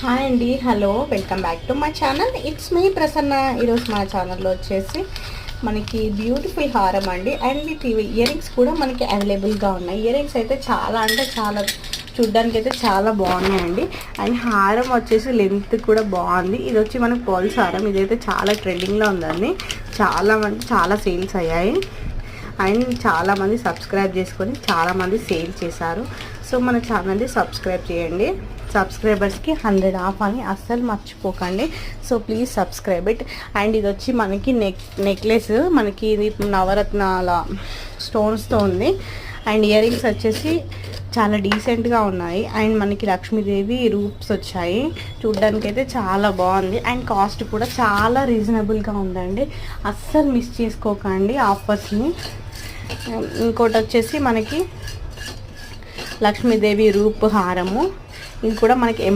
Hi అండి hello welcome back to my channel. It's me Prasanna. ఈరోజు మా ఛానల్లో వచ్చేసి మనకి బ్యూటిఫుల్ హారం అండి. అండ్ వీటి ఇయర్ రింగ్స్ కూడా మనకి అవైలబుల్గా ఉన్నాయి. ఇయర్ రింగ్స్ అయితే చాలా అంటే చాలా చూడ్డానికి అయితే చాలా బాగున్నాయండి. అండ్ హారం వచ్చేసి లెంత్ కూడా బాగుంది. ఇది వచ్చి మనకు పోల్స్ హారం. ఇదైతే చాలా ట్రెండింగ్లో ఉందండి. చాలా మంది చాలా సేల్స్ అయ్యాయి. అండ్ చాలామంది సబ్స్క్రైబ్ చేసుకొని చాలామంది సేల్ చేశారు. సో మన ఛానల్ని సబ్స్క్రైబ్ చేయండి. సబ్స్క్రైబర్స్కి హండ్రెడ్ ఆఫ్ అని అస్సలు మర్చిపోకండి. So please subscribe it. And ఇది వచ్చి మనకి నెక్ నెక్లెస్ మనకి ఇది నవరత్నాల స్టోన్స్తో ఉంది. అండ్ ఇయర్ రింగ్స్ వచ్చేసి చాలా డీసెంట్గా ఉన్నాయి. అండ్ మనకి లక్ష్మీదేవి రూప్స్ వచ్చాయి. చూడ్డానికి అయితే చాలా బాగుంది. అండ్ కాస్ట్ కూడా చాలా రీజనబుల్గా ఉందండి. అస్సలు మిస్ చేసుకోకండి ఆఫర్స్ని. ఇంకోటి వచ్చేసి మనకి లక్ష్మీదేవి రూప్ హారము ఇది కూడా మనకి